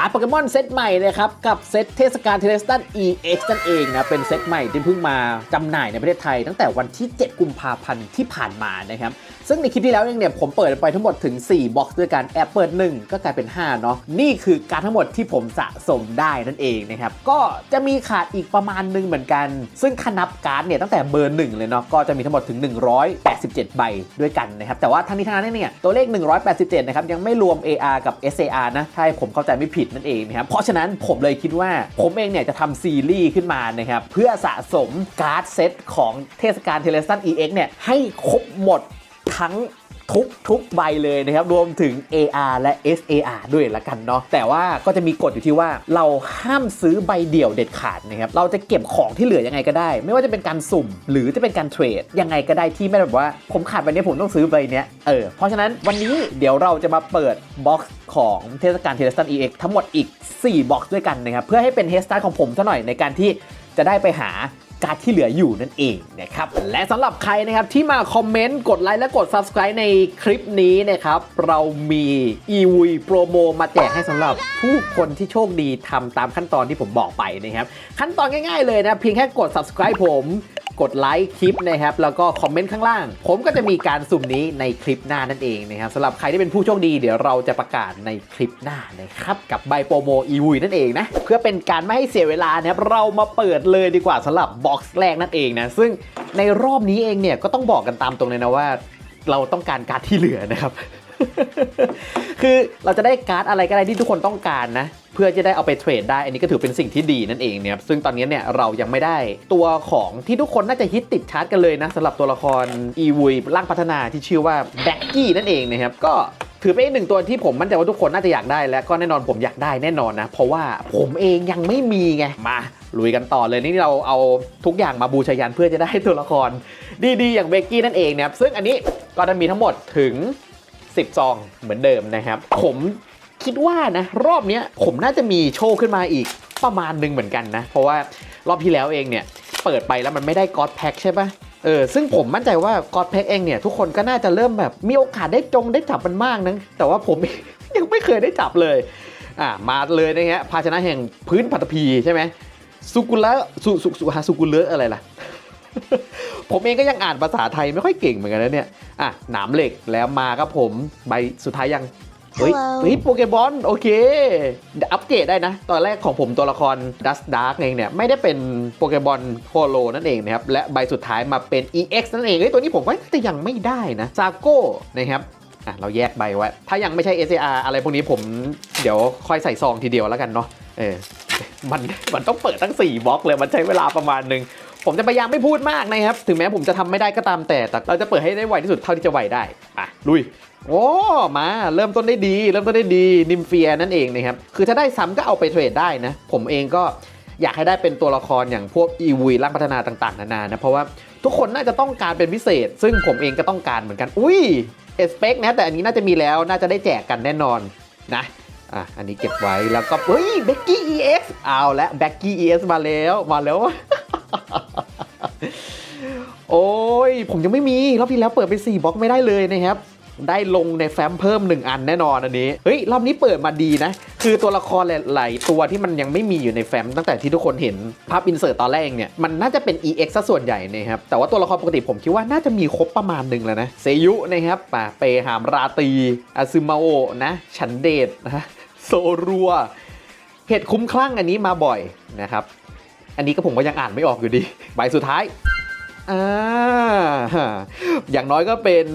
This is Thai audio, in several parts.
การ์ดโปเกมอนเซตใหม่เลยครับ กับเซตเทศกาลเทเลสตัน EX นั่นเองนะ เป็นเซตใหม่ที่เพิ่งมาจำหน่ายในประเทศไทย ตั้งแต่วันที่ 7 กุมภาพันธ์ที่ผ่านมานะครับ ซึ่งในคลิปที่แล้วเองเนี่ยผมเปิดไปทั้งหมดถึง 4 บ็อกซ์ด้วยกันแอบเปิด 1 ก็กลายเป็น 5 เนาะนี่คือการทั้งหมดที่ผมสะสมได้นั่นเองนะครับก็จะมีขาดอีกประมาณหนึ่งเหมือนกัน ซึ่งคนับการ์ดเนี่ยตั้งแต่เบอร์1เลยเนาะก็จะมีทั้งหมดถึง 187 ใบด้วยกันนะครับแต่ว่าทั้งนี้ทั้งนั้นเนี่ยตัวเลข 187นะครับยังไม่รวม AR กับ SAR นะถ้าผมเข้าใจไม่ผิดนั่นเองนะครับเพราะฉะนั้นผมเลยคิดว่าผมเองเนี่ยจะทำซีรีส์ขึ้นมานะครับเพื่อสะสมการ์ดเซตของเทศกาลเทเลสัน EX เนี่ยให้ครบหมดทั้ง ทุกทุกใบเลยนะครับ รวมถึง AR และ SAR ด้วยละกันเนาะแต่ว่าก็จะมีกฎอยู่ที่ว่าเราห้ามซื้อใบเดี่ยวเด็ดขาดนะครับเราจะเก็บของที่เหลือยังไงก็ได้ ไม่ว่าจะเป็นการสุ่ม หรือจะเป็นการเทรดยังไงก็ได้ที่ไม่แบบว่า ผมขาดใบนี้ผมต้องซื้อใบเนี้ยเออเพราะฉะนั้นวันนี้เดี๋ยวเราจะมาเปิดบ็อกซ์ของเทศกาลเทเลสตัน EX ทั้งหมดอีก4บ็อกซ์ด้วยกันนะครับเพื่อให้เป็นเฮสตาร์ของผมซะหน่อยในการที่จะได้ไปหา การดที่เหลืออยู่นั่นเองนะครับ และสำหรับใครนะครับที่มาคอมเมนต์ กดไลค์และกด Subscribe ในคลิปนี้นะครับ เรามี e v โปรโมมาแจกให้สำหรับผู้คนที่โชคดีทำตามขั้นตอนที่ผมบอกไปนะครับ ขั้นตอนง่ายๆเลยนะ เพียงแค่กด Subscribe ผม กดไลค์คลิปนะครับแล้วก็คอมเมนต์ข้างล่าง ผมก็จะมีการสุ่มนี้ในคลิปหน้านั่นเองนะครับสำหรับใครที่เป็นผู้โชคดีเดี๋ยวเราจะประกาศในคลิปหน้านะครับกับใบโปรโมอีวุยนั่นเองนะเพื่อเป็นการไม่ให้เสียเวลานะครับเรามาเปิดเลยดีกว่าสำหรับบ็อกซ์แรกนั่นเองนะซึ่งในรอบนี้เองเนี่ยก็ต้องบอกกันตามตรงเลยนะว่า เราต้องการการที่เหลือนะครับ คือเราจะได้การ์ดอะไรก็ได้ที่ทุกคนต้องการนะ เพื่อจะได้เอาไปเทรดได้ อันนี้ก็ถือเป็นสิ่งที่ดีนั่นเองเนี่ย ซึ่งตอนนี้เนี่ยเรายังไม่ได้ตัวของที่ทุกคนน่าจะฮิตติดชาร์จกันเลยนะสำหรับตัวละครอีวุยร่างพัฒนาที่ชื่อว่าแบ็กกี้นั่นเองนะครับ ก็ถือเป็นอีกหนึ่งตัวที่ผมมั่นใจว่าทุกคนน่าจะอยากได้และก็แน่นอนผมอยากได้แน่นอนนะ เพราะว่าผมเองยังไม่มีไง มาลุยกันต่อเลยนี่เราเอาทุกอย่างมาบูชายันเพื่อจะได้ตัวละคร ดีๆ อย่างเบกกี้นั่นเองนะครับซึ่งอันนี้ก็จะมีทั้งหมดถึง 10 ซองเหมือนเดิมนะครับ ผมคิดว่านะรอบนี้ผมน่าจะมีโชคขึ้นมาอีกประมาณหนึ่งเหมือนกันนะ เพราะว่ารอบที่แล้วเองเนี่ย เปิดไปแล้วมันไม่ได้กอดแพ็คใช่ปะเออซึ่งผมมั่นใจว่ากอดแพ็คเองเนี่ย ทุกคนก็น่าจะเริ่มแบบมีโอกาสได้จงได้จับมันมากนะแต่ว่าผมยังไม่เคยได้จับเลยอ่ามาเลยนะฮะภาชนะแห่งพื้นปัตภีใช่ไหมสุกุละสุสุสุฮาสุกุเลอะอะไรล่ะ ผมเองก็ยังอ่านภาษาไทยไม่ค่อยเก่งเหมือนกันนะเนี่ยอะหนามเหล็กแล้วมาครับผมใบสุดท้ายยังเฮ้ย Hello เฮ้ยโปเกบอลโอเคเดี๋ยวอัปเกรดได้นะ ตอนแรกของผมตัวละครดัสดาร์กเองเนี่ย ไม่ได้เป็นโปเกบอลโฮโลนั่นเองนะครับ และใบสุดท้ายมาเป็น EX นั่นเองเฮ้ยตัวนี้ผมว่าจะยังไม่ได้นะซาโก้นะครับอะเราแยกใบไว้ ถ้ายังไม่ใช่ SAR อะไรพวกนี้ผมเดี๋ยวค่อยใส่ซองทีเดียวแล้วกันเนาะเออมันมันต้องเปิดทั้ง 4บล็อกเลยมันใช้เวลาประมาณหนึ่ง ผมจะพยายามไม่พูดมากนะครับ ถึงแม้ผมจะทำไม่ได้ก็ตามแต่ แต่เราจะเปิดให้ได้ไวที่สุดเท่าที่จะไวได้ อะ ลุย โอ้ มาเริ่มต้นได้ดี เริ่มต้นได้ดี นิมเฟียนั่นเองนะครับ คือถ้าได้ซ้ำก็เอาไปเทรดได้นะ ผมเองก็อยากให้ได้เป็นตัวละครอย่างพวกอีวีร่างพัฒนาต่างๆ นานานะ เพราะว่าทุกคนน่าจะต้องการเป็นพิเศษ ซึ่งผมเองก็ต้องการเหมือนกัน อุ้ยเอสเปกนะแต่อันนี้น่าจะมีแล้วน่าจะได้แจกกันแน่นอนนะอะ อันนี้เก็บไว้แล้วก็เฮ้ยเบกกี้ EX เอาละเบกกี้ EX มาแล้ว มาแล้ว โอ้ย ผมยังไม่มี รอบที่แล้วเปิดไป 4บล็อกไม่ได้เลยนะครับ ได้ลงในแฟ้มเพิ่ม 1 อันแน่นอนอันนี้ เฮ้ย รอบนี้เปิดมาดีนะ คือตัวละครหลายๆตัวที่มันยังไม่มีอยู่ในแฟ้มตั้งแต่ที่ทุกคนเห็นภาพอินเสิร์ตตอนแรกเนี่ย มันน่าจะเป็น EX ซะส่วนใหญ่นะครับ แต่ว่าตัวละครปกติผมคิดว่าน่าจะมีครบประมาณหนึ่งแล้วนะ เซยุนะครับป่าเปหามราตีอาซึมาโอะนะฉันเดชนะโซรัว เห็ดคุ้มคลั่งอันนี้มาบ่อยนะครับ อันนี้ก็ผมก็ยังอ่านไม่ออกอยู่ดี ใบสุดท้ายอ่าอย่างน้อยก็เป็น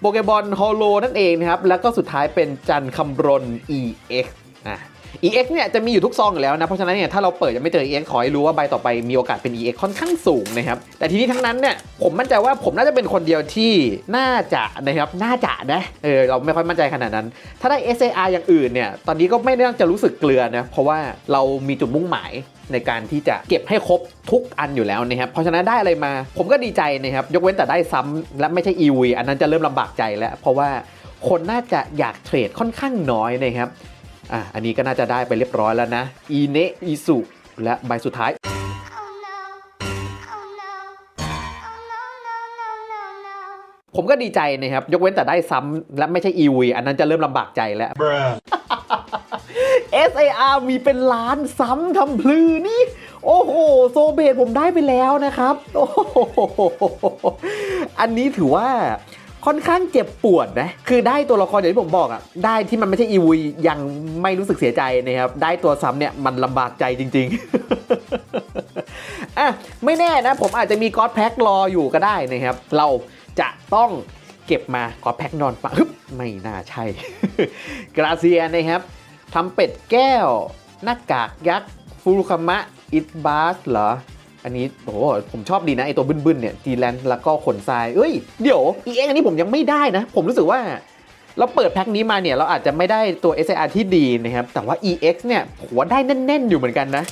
โปเกบอลฮอลโลนั่นเองนะครับ แล้วก็สุดท้ายเป็นจันคำรน EX อะ EX เนี่ยจะมีอยู่ทุกซองอยู่แล้วนะ เพราะฉะนั้นเนี่ยถ้าเราเปิดยังไม่เจอ EX ขอให้รู้ว่าใบต่อไปมีโอกาสเป็น EX ค่อนข้างสูงนะครับ แต่ทีนี้ทั้งนั้นเนี่ยผมมั่นใจว่าผมน่าจะเป็นคนเดียวที่น่าจะนะครับน่าจะนะเออเราไม่ค่อยมั่นใจขนาดนั้น ถ้าได้ SAR อย่างอื่นเนี่ยตอนนี้ก็ไม่น่าจะรู้สึกเกลือนะเพราะว่าเรามีจุดมุ่งหมาย ในการที่จะเก็บให้ครบทุกอันอยู่แล้วนะครับ เพราะฉะนั้นได้อะไรมา ผมก็ดีใจนะครับ ยกเว้นแต่ได้ซ้ำและไม่ใช่ EV อันนั้นจะเริ่มลำบากใจแล้ว เพราะว่าคนน่าจะอยากเทรดค่อนข้างน้อยนะครับอะอันนี้ก็น่าจะได้ไปเรียบร้อยแล้วนะอีเนอีสุและใบสุดท้ายผมก็ดีใจนะครับ ยกเว้นแต่ได้ซ้ำและไม่ใช่ EV อันนั้นจะเริ่มลำบากใจแล้ว Bruh. SAR มีเป็นล้านซ้ำทำพลือนี่ โอ้โห โซเบตผมได้ไปแล้วนะครับ โอ้โห อันนี้ถือว่าค่อนข้างเจ็บปวดนะ คือได้ตัวละครอย่างที่ผมบอกอะได้ที่มันไม่ใช่อีวียังไม่รู้สึกเสียใจนะครับ ได้ตัวซ้ำเนี่ยมันลำบากใจจริง ๆอะไม่แน่นะ ผมอาจจะมีก๊อตแพ็ครออยู่ก็ได้นะครับ เราจะต้องเก็บมาก๊อตแพ็คนอนปะฮึบไม่น่าใช่ กราเซียนะครับ ทำเป็ดแก้ว หน้ากากยักษ์ฟูรุคามะอิตบาสเหรอ อันนี้โอ้โหผมชอบดีนะไอตัวบึ้นๆเนี่ยจีแลนแล้วก็ขนทรายเอ้ย เดี๋ยว EX อันนี้ผมยังไม่ได้นะ ผมรู้สึกว่าเราเปิดแพ็คนี้มาเนี่ยเราอาจจะไม่ได้ตัว SAR ที่ดีนะครับ แต่ว่า EX เนี่ยหัวได้แน่น ๆ อยู่เหมือนกันนะ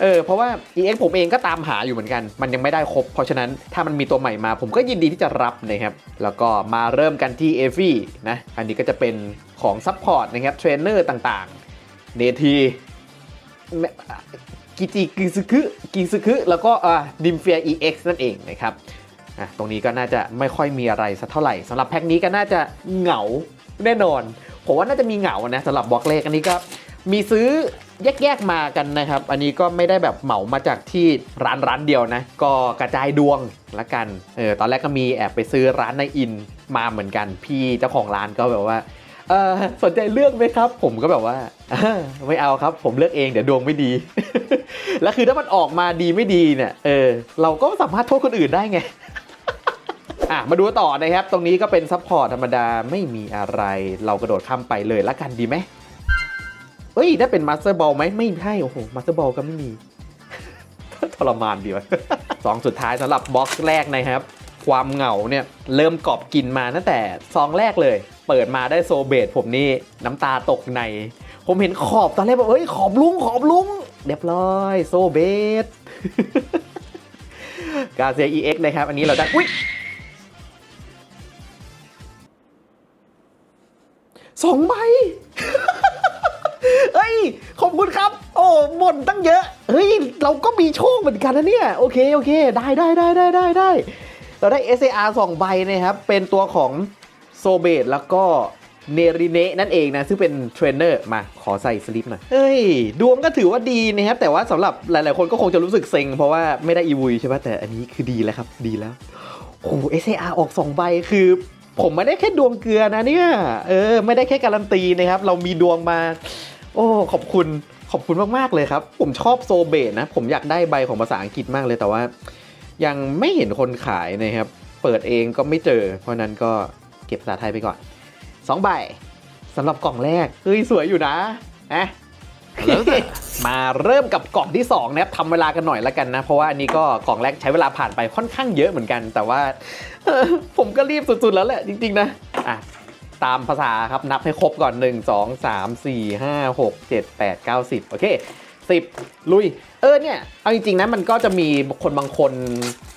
เออเพราะว่า EX ผมเองก็ตามหาอยู่เหมือนกัน มันยังไม่ได้ครบ เพราะฉะนั้นถ้ามันมีตัวใหม่มา ผมก็ยินดีที่จะรับนะครับ แล้วก็มาเริ่มกันที่เอฟี่นะ อันนี้ก็จะเป็นของซัพพอร์ตนะครับเทรนเนอร์ต่างๆ เนทีกิจิกิซึคุกิซึคุแล้วก็ดิมเฟีย EX นั่นเองนะครับอะตรงนี้ก็น่าจะไม่ค่อยมีอะไรสักเท่าไหร่สำหรับแพ็คนี้ก็น่าจะเหงาแน่นอน ผมว่าน่าจะมีเหงานะสำหรับบล็อกเลขอันนี้ก็มีซื้อแยกๆมากันนะครับ อันนี้ก็ไม่ได้แบบเหมามาจากที่ร้านร้านเดียวนะ ก็กระจายดวงละกันเออตอนแรกก็มีแอบไปซื้อร้านในอินมาเหมือนกัน พี่เจ้าของร้านก็แบบว่า สนใจเลือกไหมครับ ผมก็แบบว่าไม่เอาครับ ผมเลือกเองเดี๋ยวดวงไม่ดี แล้วคือถ้ามันออกมาดีไม่ดีเนี่ยเออเราก็สามารถโทษคนอื่นได้ไงอะมาดูต่อนะครับ ตรงนี้ก็เป็นซัพพอร์ตธรรมดาไม่มีอะไร เรากระโดดข้ามไปเลยละกันดีไหมเอ้ย ได้เป็นมาสเตอร์บอลไหมไม่ใช่โอ้โหมาสเตอร์บอลก็ไม่มีทรมานดีวะสองสุดท้ายสำหรับบ็อกซ์แรกนะครับ ความเหงาเนี่ย เริ่มกอบกินมาตั้งแต่ซองแรกเลย เปิดมาได้โซเบตผมนี่น้ำตาตกใน ผมเห็นขอบตอนแรกบอกเอ้ยขอบลุงขอบลุงเรียบร้อยโซเบตกาเซีย EX นะครับ อันนี้เราได้อุ้ยสองใบเฮ้ย ขอบคุณครับ โอ้หมดตั้งเยอะ เฮ้ย เราก็มีโชคเหมือนกันนะเนี่ย โอเค โอเค ได้ได้ได้ได้ได้ได้ เราได้ SAR 2 ใบนะครับ เป็นตัวของ โซเบตแล้วก็เนริเนะนั่นเองนะ ซึ่งเป็นเทรนเนอร์มาขอใส่สลิปหน่อย เฮ้ย ดวงก็ถือว่าดีนะครับ แต่ว่าสำหรับหลาย ๆ คนก็คงจะรู้สึกเซ็ง เพราะว่าไม่ได้อีวุยใช่ปะแต่อันนี้คือดีแล้วครับ ดีแล้วโอ้โห SAR ออก 2 ใบคือ ผมไม่ได้แค่ดวงเกลือนะเนี่ย เออ ไม่ได้แค่การันตีนะครับ เรามีดวงมา โอ้ขอบคุณขอบคุณมาก ๆ เลยครับ ผมชอบโซเบตนะ ผมอยากได้ใบของภาษาอังกฤษมากเลยแต่ว่า ยังไม่เห็นคนขายนะครับ เปิดเองก็ไม่เจอ เพราะนั้นก็ เก็บภาษาไทยไปก่อน2ใบสำหรับกล่องแรกเฮ้ยสวยอยู่นะอะมาเริ่มกับกล่องที่2นะครับทำเวลากันหน่อยแล้วกันนะ เพราะว่าอันนี้ก็กล่องแรกใช้เวลาผ่านไปค่อนข้างเยอะเหมือนกัน แต่ว่าเออผมก็รีบสุดๆแล้วแหละจริงๆนะอะตามภาษาครับนับให้ครบก่อน 1 2 3 4 5 6 7 8 9 10 โอเค 10 ลุย เออเนี่ย เอาจริงๆนะมันก็จะมีคนบางคน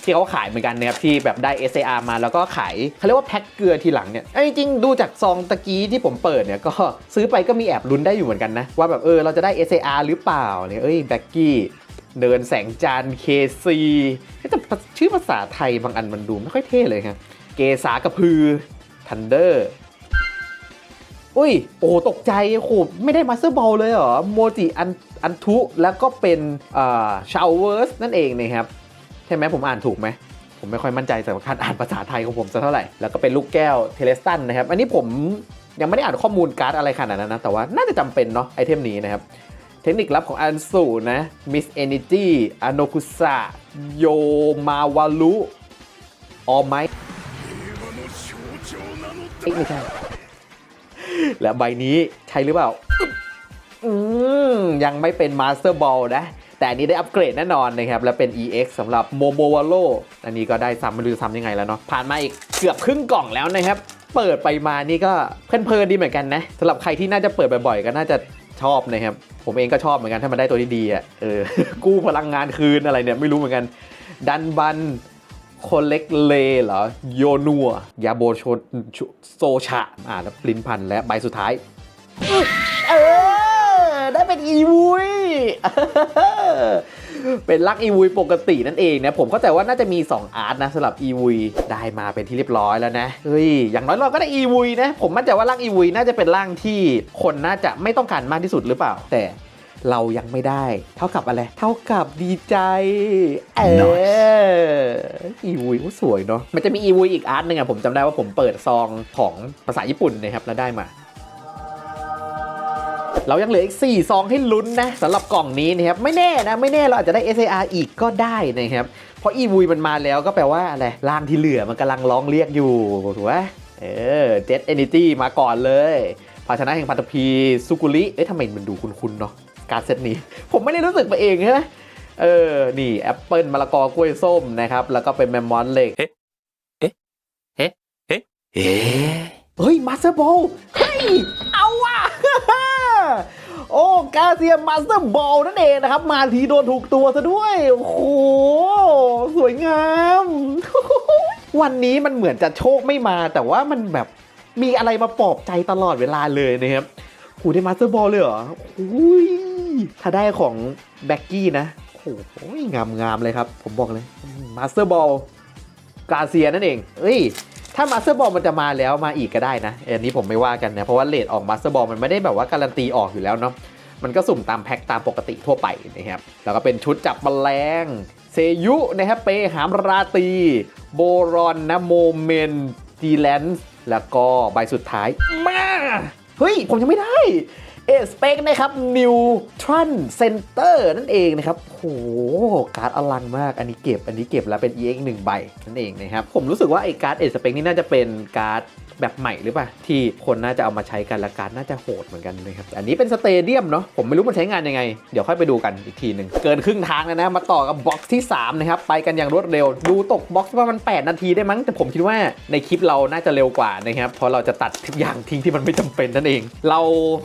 ที่เขาขายเหมือนกันนะครับที่แบบได้ SAR มาแล้วก็ขายเขาเรียกว่าแพ็คเกลือทีหลังเนี่ยเอาจริงๆดูจากซองตะกี้ที่ผมเปิดเนี่ยก็ซื้อไปก็มีแอบลุ้นได้อยู่เหมือนกันนะ ว่าแบบเออเราจะได้ SAR หรือเปล่าเนี่ยเอ้ยแบ็กกี้เดินแสงจันทร์ KC แต่ชื่อภาษาไทยบางอันมันดูไม่ค่อยเท่เลยครับเกษากระพือทันเดอร์ อุ้ย โอ้ตกใจโอ้โหไม่ได้มาสเตอร์บอลเลยเหรอ โมจิอันอันทุแล้วก็เป็นอ่าชาวเวิร์สนั่นเองนะครับ ใช่ไหมผมอ่านถูกไหมผมไม่ค่อยมั่นใจสำหรับการอ่านภาษาไทยของผมสักเท่าไหร่ แล้วก็เป็นลูกแก้วเทเลสตันนะครับ อันนี้ผมยังไม่ได้อ่านข้อมูลการ์ดอะไรขนาดนั้นนะ แต่ว่าน่าจะจำเป็นเนาะไอเทมนี้นะครับ เทคนิคลับของอันสูนะ Miss Energy อโนคุสะโยมาวารุออมไมไม่ใช่ และใบนี้ใช่หรือเปล่า อืมยังไม่เป็นมาสเตอร์บอลนะ แต่อันนี้ได้อัปเกรดแน่นอนนะครับ และเป็น EX สำหรับโมโมวาโลอันนี้ก็ได้ซ้ำไม่รู้จะซ้ำยังไงแล้วเนาะ ผ่านมาอีกเกือบครึ่งกล่องแล้วนะครับ เปิดไปมานี่ก็เพลินๆดีเหมือนกันนะสำหรับใครที่น่าจะเปิดบ่อยๆ ก็น่าจะชอบนะครับ ผมเองก็ชอบเหมือนกันถ้ามันได้ตัวที่ดีอะเออกู้พลังงานคืนอะไรเนี่ยไม่รู้เหมือนกัน ดันบัน โคเล็กเลเหรอ โยนัวยาโบโชโซชะ อ่าแล้วปลิ้นพันและใบสุดท้าย เออ ได้เป็นอีวุยเออเป็นลักอีวุยปกตินั่นเองนะ ผมเข้าใจว่าน่าจะมี 2 อาร์ตนะสำหรับอีวุยได้มาเป็นที่เรียบร้อยแล้วนะเฮ้ยอย่างน้อยเราก็ได้อีวุยนะ ผมมั่นใจว่าร่างอีวุยน่าจะเป็นร่างที่คนน่าจะไม่ต้องการมากที่สุดหรือเปล่า แต่ เรายังไม่ได้ เท่ากับอะไร เท่ากับดีใจ เอออีวุยโอ้สวยเนาะมันจะมีอีวุยอีกอาร์ตหนึ่งอะผมจำได้ว่าผมเปิดซองของภาษาญี่ปุ่นนะครับแล้วได้มาเรายังเหลืออีก 4 ซองให้ลุ้นนะสำหรับกล่องนี้นะครับ ไม่แน่นะ ไม่แน่เราอาจจะได้ SAR อีกก็ได้นะครับ เพราะอีวุยมันมาแล้วก็แปลว่าอะไรร่างที่เหลือมันกำลังร้องเรียกอยู่ ถูกไหมเออเจ็ตเอนิตี้มาก่อนเลย ภาชนะแห่งพันธพีซุกุริเอ๊ะทำไมมันดูคุ้นๆเนาะ การดเซตนี้ ผมไม่ได้รู้สึกไปเองใช่ไหมเออ นี่แอปเปิลมะละกอกล้วยส้มนะครับ แล้วก็เป็นแมมมอนเหล็กえเฮ้ยมาสเตอร์บอลเฮ้ย เอาว่ะโอ้ กาเซียมาสเตอร์บอลนั่นเองนะครับ มาทีโดนถูกตัวซะด้วย โอ้โห สวยงาม วันนี้มันเหมือนจะโชคไม่มา แต่ว่ามันแบบมีอะไรมาปลอบใจตลอดเวลาเลยนะครับ หูได้มาสเตอร์บอลเลยเหรออุ้ยถ้าได้ของแบ็กกี้นะโอ้โหงามงามๆเลยครับ ผมบอกเลยมาสเตอร์บอลกาเซียนั่นเองเอ้ยถ้ามาสเตอร์บอลมันจะมาแล้วมาอีกก็ได้นะอันนี้ผมไม่ว่ากันนะ เพราะว่าเลทออกมาสเตอร์บอลมันไม่ได้แบบว่าการันตีออกอยู่แล้วเนาะมันก็สุ่มตามแพ็คตามปกติทั่วไปนะครับ แล้วก็เป็นชุดจับแมลง เซยุนะครับเปหามราตี โบรอนนะโมเมนจีแลนส์แล้วก็ใบสุดท้าย มา เฮ้ยผมยังไม่ได้ เอสเปกนะครับนิวทรันเซนเตอร์นั่นเองนะครับโหการ์ดอลังมากอันนี้เก็บอันนี้เก็บแล้วเป็น EX 1ใบนั่นเองนะครับ ผมรู้สึกว่าไอ้การ์ดเอสเปกนี่น่าจะเป็นการ์ดแบบใหม่หรือเปล่า ที่คนน่าจะเอามาใช้กันและการ์ดน่าจะโหดเหมือนกันนะครับอันนี้เป็นสเตเดียมเนาะผมไม่รู้มันใช้งานยังไง เดี๋ยวค่อยไปดูกันอีกทีหนึ่งเกินครึ่งทางแล้วนะมาต่อกับบ็อกซ์ที่ 3 นะครับ ไปกันอย่างรวดเร็ว ดูตกบ็อกซ์ว่ามัน 8 นาทีได้มั้ง แต่ผมคิดว่าในคลิปเราน่าจะเร็วกว่านะครับเพราะเราจะตัดทุกอย่างทิ้งที่มันไม่จำเป็นนั่นเอง เรา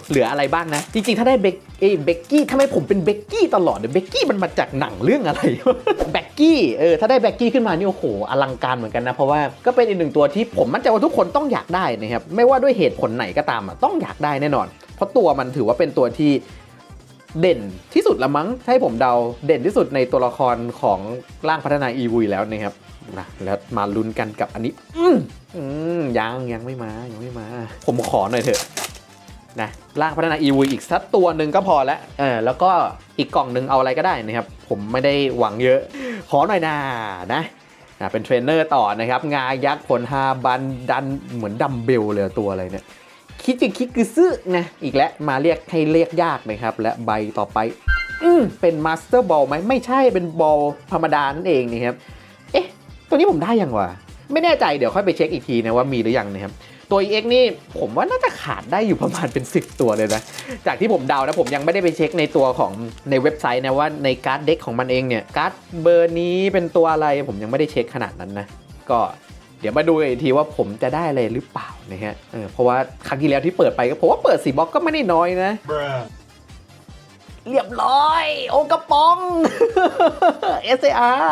เหลืออะไรบ้างนะ จริงๆ ถ้าได้เบกเอเบกกี้ทำไมผมเป็นเบกกี้ตลอดเนี่ยเบกกี้มันมาจากหนังเรื่องอะไรแบกกี้เออถ้าได้แบกกี้ขึ้นมานี่โอ้โหอลังการเหมือนกันนะ เพราะว่าก็เป็นอีกหนึ่งตัวที่ผมมั่นใจว่าทุกคนต้องอยากได้นะครับไม่ว่าด้วยเหตุผลไหนก็ตามอะต้องอยากได้แน่นอน เพราะตัวมันถือว่าเป็นตัวที่เด่นที่สุดละมั้งให้ผมเดาเด่นที่สุดในตัวละครของร่างพัฒนาอีวุยแล้วนะครับนะแล้วมาลุ้นกันกับอันนี้ อืมอืมยังยังไม่มายังไม่มา ผมขอหน่อยเถอะ นะร่างพัฒนา EV อีกสักตัวหนึ่งก็พอแล้วเออแล้วก็อีกกล่องหนึ่งเอาอะไรก็ได้นะครับ ผมไม่ได้หวังเยอะ ขอหน่อยนานะนะเป็นเทรนเนอร์ต่อนะครับ งายักษ์ผลฮาบันดันเหมือนดัมเบลเลยตัวอะไรเนี่ย คิดจิคิดคือซึนะอีกแล้วมาเรียกให้เรียกยากนะครับ และใบต่อไป อืมเป็นมาสเตอร์บอลไหมไม่ใช่เป็นบอลธรรมดานั่นเองนะครับ เอ๊ะ ตัวนี้ผมได้ยังวะไม่แน่ใจเดี๋ยวค่อยไปเช็คอีกทีนะว่ามีหรือยังนะครับ ตัว EX นี่ผมว่าน่าจะขาดได้อยู่ประมาณเป็น 10 ตัวเลยนะ จากที่ผมเดานะผมยังไม่ได้ไปเช็คในตัวของในเว็บไซต์นะว่าในการ์ดเด็กของมันเองเนี่ยการ์ดเบอร์นี้เป็นตัวอะไรผมยังไม่ได้เช็คขนาดนั้นนะก็เดี๋ยวมาดูอีกทีว่าผมจะได้อะไรหรือเปล่านะฮะเออเพราะว่าครั้งที่แล้วที่เปิดไปก็ผมว่าเปิดสีบล็อกก็ไม่ได้น้อยนะ เรียบร้อย โอกระป๋อง SAR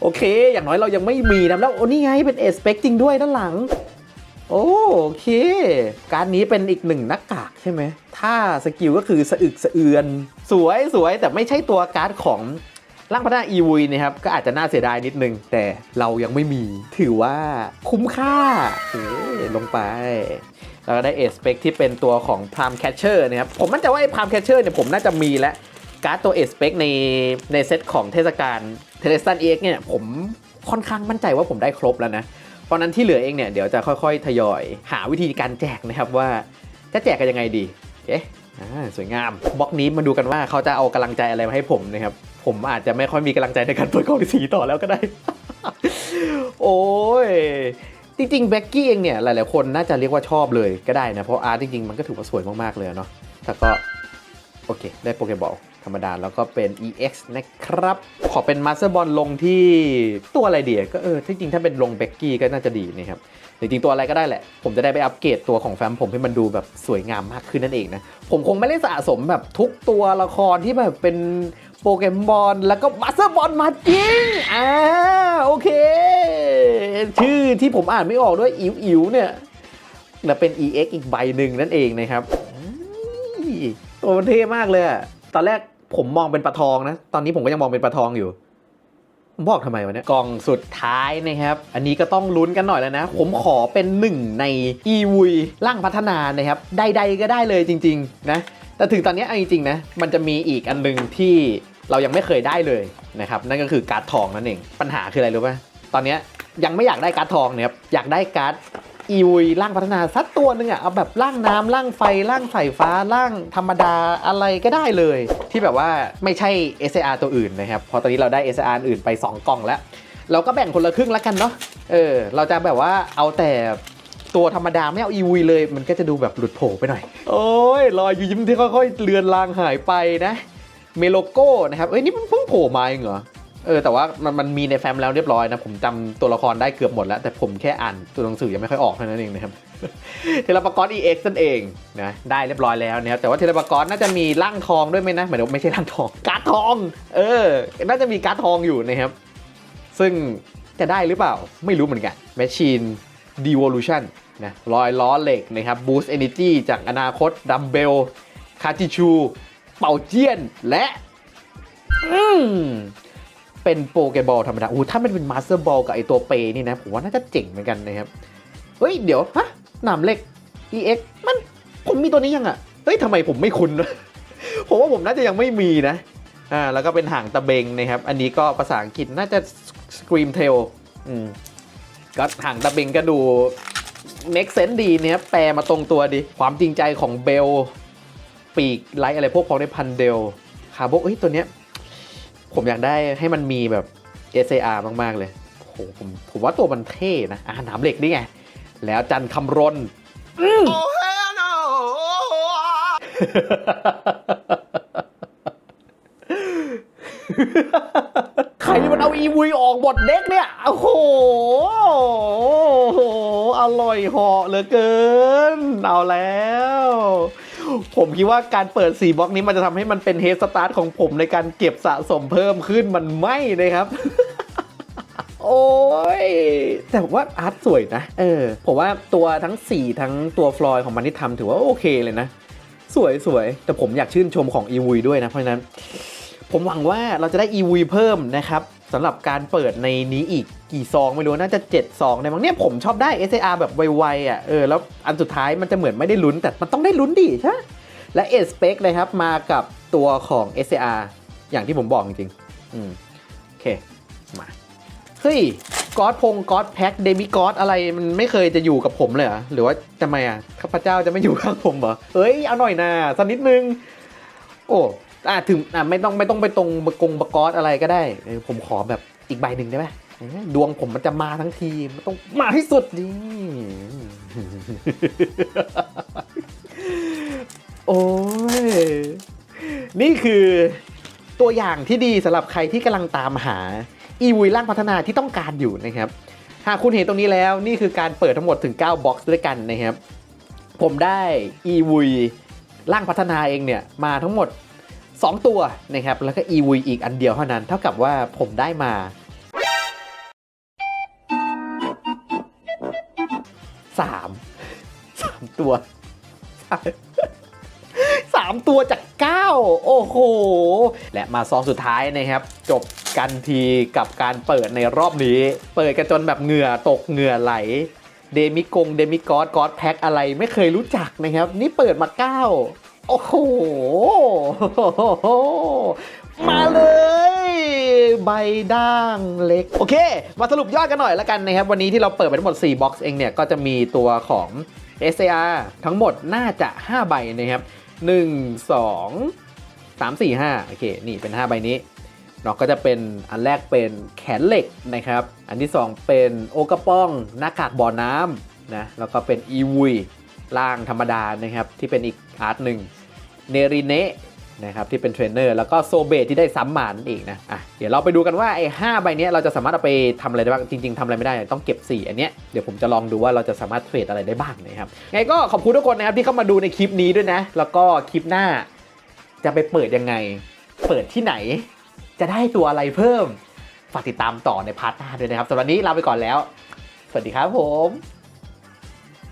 โอเค อย่างน้อยเรายังไม่มีนะแล้วโอ้นี่ไงเป็นเอสเปกจริงด้วยด้านหลัง โอเค การนี้เป็นอีกหนึ่งหน้ากากใช่ไหม ถ้าสกิลก็คือสะอึกสะเอือน สวยสวยแต่ไม่ใช่ตัวการ์ดของร่างพัฒนาอีวุยนะครับ ก็อาจจะน่าเสียดายนิดนึง แต่เรายังไม่มีถือว่าคุ้มค่าเอลงไปแล้วก็ได้เอสเปกที่เป็นตัวของพรามแคชเชอร์นะครับ ผมมั่นใจว่าไอ้พรามแคชเชอร์เนี่ยผมน่าจะมีแล้วการ์ดตัวเอสเปกในในเซตของเทศกาลเทเลสตันเอ็กเนี่ยผมค่อนข้างมั่นใจว่าผมได้ครบแล้วนะ เพราะนั้นที่เหลือเองเนี่ยเดี๋ยวจะค่อยๆ ทยอย หาวิธีการแจกนะครับว่าจะแจกกันยังไงดีเอ๊ะสวยงามบล็อกนี้มาดูกันว่าเขาจะเอากำลังใจอะไรมาให้ผมนะครับผมอาจจะไม่ค่อยมีกำลังใจในการเปิดกล่องสีต่อแล้วก็ได้ โอ้ยจริงๆแบ็กกี้เองเนี่ยหลายๆคนน่าจะเรียกว่าชอบเลยก็ได้นะเพราะอาร์ตจริงๆมันก็ถือว่าสวยมากๆเลยเนาะแต่ก็โอเคได้โปเกบอล ธรรมดาแล้วก็เป็น EX นะครับ ขอเป็นมาสเตอร์บอลลงที่ตัวอะไรดีอะก็เออที่จริงถ้าเป็นลงเบกกี้ก็น่าจะดีนะครับจริงๆตัวอะไรก็ได้แหละ ผมจะได้ไปอัปเกรดตัวของแฟมผมให้มันดูแบบสวยงามมากขึ้นนั่นเองนะ ผมคงไม่ได้สะสมแบบทุกตัวละครที่แบบเป็นโปเกมอนแล้วก็มาสเตอร์บอลมาจริง อ่าโอเค ชื่อที่ผมอ่านไม่ออกด้วยอิ๋วอิ๋วเนี่ยและเป็น EX อีกใบหนึ่งนั่นเองนะครับตัวมันเท่มากเลย ตอนแรกผมมองเป็นปลาทองนะ ตอนนี้ผมก็ยังมองเป็นปลาทองอยู่ ผมบอกทำไมวะเนี่ย กล่องสุดท้ายนะครับ อันนี้ก็ต้องลุ้นกันหน่อยแล้วนะ ผมขอเป็นหนึ่งใน e v ร่างพัฒนานะครับ ใดๆก็ได้เลยจริง ๆ นะ แต่ถึงตอนนี้เอาจริงๆนะ มันจะมีอีกอันหนึงที่เรายังไม่เคยได้เลยนะครับ นั่นก็คือการ์ดทองนั่นเอง ปัญหาคืออะไรรู้ป่ะ ตอนเนี้ยยังไม่อยากได้การ์ดทองเนี่ยครับ อยากได้การ์ด อีวุยร่างพัฒนาสักตัวหนึ่งอะเอาแบบร่างน้ำร่างไฟร่างสายฟ้าร่างธรรมดาอะไรก็ได้เลย ที่แบบว่าไม่ใช่ SAR ตัวอื่นนะครับเพราะตอนนี้เราได้ SAR อื่นไป 2 กล่องแล้ว เราก็แบ่งคนละครึ่งแล้วกันเนาะเออเราจะแบบว่าเอาแต่ตัวธรรมดาไม่เอาอีวุยเลย มันก็จะดูแบบหลุดโผล่ไปหน่อย โอ้ยรอยอยู่ยิ้มที่ค่อยๆเลือนลางหายไปนะ เมโลโก้นะครับเอ้ยนี่มันเพิ่งโผล่มาเองเหรอ เออแต่ว่ามันมันมีในแฟ้มแล้วเรียบร้อยนะผมจำตัวละครได้เกือบหมดแล้ว แต่ผมแค่อ่านตัวหนังสือยังไม่ค่อยออกเท่านั้นเองนะครับเทเลปากอน EX นั่นเองนะได้เรียบร้อยแล้วนะครับแต่ว่าเทเลปากอนน่าจะมีร่างทองด้วยไหมนะหมายถึงไม่ใช่ร่างทองการ์ดทอง เออ น่าจะมีการ์ดทองอยู่นะครับ ซึ่งจะได้หรือเปล่าไม่รู้เหมือนกัน Machine Devolution นะรอยล้อเหล็กนะครับ Boost Energy จากอนาคตดัมเบลคาติชู เป่าเจียนและ อืม เป็นโปเกบอลธรรมดาอู้ถ้ามันเป็นมาสเตอร์บอลกับไอตัวเปย์นี่นะ ผมว่าน่าจะเจ๋งเหมือนกันนะครับ เฮ้ย เดี๋ยว ฮะหนามเล็ก EX มัน ผมมีตัวนี้ยังอะ เฮ้ยทำไมผมไม่คุ้น ผมว่าผมน่าจะยังไม่มีนะ อ่า แล้วก็เป็นหางตะเบงนะครับ อันนี้ก็ภาษาอังกฤษน่าจะ Scream Tail อืม ก็หางตะเบงก็ดู make sense ดีเนี่ยแปลมาตรงตัวดี ความจริงใจของเบล ปีกไลท์อะไรพวกพ้องในพันเดลคาร์โบเอ้ยตัวเนี้ย ผมอยากได้ให้มันมีแบบ SAR มาก ๆ เลยโอ้โหผมผมว่าตัวมันเท่นะอ่าหนามเหล็กนี่ไง แล้วจันคำรน Oh hell no! ใครมันเอาอีวีออกบทเด็กเนี่ย โอ้โห อร่อยเหาะเหลือเกิน เอาแล้ว ผมคิดว่าการเปิด 4บล็อกนี้มันจะทำให้มันเป็นเฮดสตาร์ทของผมในการเก็บสะสมเพิ่มขึ้นมันไม่นะครับ โอ้ย แต่ผมว่าอาร์ตสวยนะ เออ ผมว่าตัวทั้งสีทั้งตัวฟลอยของมันที่ทำถือว่าโอเคเลยนะ สวยสวย แต่ผมอยากชื่นชมของ e v ด้วยนะ เพราะนั้น ผมหวังว่าเราจะได้ e v เพิ่มนะครับ สำหรับการเปิดในนี้อีกกี่ซองไม่รู้น่าจะ7ซองในบางเนี่ยผมชอบได้ SAR แบบไวๆอะเออแล้วอันสุดท้ายมันจะเหมือนไม่ได้ลุ้นแต่มันต้องได้ลุ้นดิใช่ไหมและ A Spec นะครับมากับตัวของ SAR อย่างที่ผมบอกจริงๆอืมโอเคมาเฮ้ยกอดพงกอดแพ็คเดมิกอดอะไรมันไม่เคยจะอยู่กับผมเลยเหรอหรือว่าทำไมอะข้าพเจ้าจะไม่อยู่ข้างผมเหรอเอ้ยเอาหน่อยนะสักนิดนึง โอ้ อะถึงอะไม่ต้องไม่ต้องไปตรงบกงบกอสอะไรก็ได้ผมขอแบบอีกใบหนึ่งได้ไหมดวงผมมันจะมาทั้งทีมันต้องมาให้สุดดิโอ้ยนี่คือตัวอย่างที่ดีสำหรับใครที่กำลังตามหาอีวุยร่างพัฒนาที่ต้องการอยู่นะครับ หากคุณเห็นตรงนี้แล้วนี่คือการเปิดทั้งหมดถึง 9 บ็อกซ์ด้วยกันนะครับ ผมได้อีวุยร่างพัฒนาเองเนี่ย มาทั้งหมด 2 ตัวนะครับ แล้วก็อีวุยอีกอันเดียวเท่านั้น เท่ากับว่าผมได้มา 3 3 ตัวสามตัวจาก 9 โอ้โห และมาซองสุดท้ายนะครับ จบกันทีกับการเปิดในรอบนี้ เปิดกันจนแบบเหงื่อตกเหงื่อไหลเดมิกงเดมิกอสกอสแพ็คอะไรไม่เคยรู้จักนะครับ นี่เปิดมา 9 โอ้โห มาเลย ใบด่างเล็ก โอเค มาสรุปยอดกันหน่อยล้วกันนะครับ วันนี้ที่เราเปิดไปทั้งหมด 4 บ็อกซ์เองเนี่ย ก็จะมีตัวของ SAR ทั้งหมดน่าจะ 5 ใบนะครับ 1 2 3 4 5 โอเค นี่เป็น 5 ใบนี้เนาะก็จะเป็นอันแรกเป็นแขนเหล็กนะครับ อันที่ 2 เป็นโอกระป้อง หน้ากากบ่อน้ำนะ แล้วก็เป็นอีวุยล่างธรรมดานะครับ ที่เป็นอีกอาร์ตหนึ่ง เนริเนะนะครับที่เป็นเทรนเนอร์แล้วก็โซเบตที่ได้ซ้ำหมานอีกนะอะเดี๋ยวเราไปดูกันว่าไอ้ห้าใบเนี้ยเราจะสามารถเอาไปทำอะไรได้บ้างจริง ๆทำอะไรไม่ได้ต้องเก็บ 4 อันเนี้ยเดี๋ยวผมจะลองดูว่าเราจะสามารถเทรดอะไรได้บ้างนะครับไงก็ขอบคุณทุกคนนะครับที่เข้ามาดูในคลิปนี้ด้วยนะ แล้วก็คลิปหน้าจะไปเปิดยังไง เปิดที่ไหน จะได้ตัวอะไรเพิ่มฝากติดตามต่อในพาร์ทหน้าด้วยนะครับสำหรับวันนี้ลาไปก่อนแล้ว สวัสดีครับผม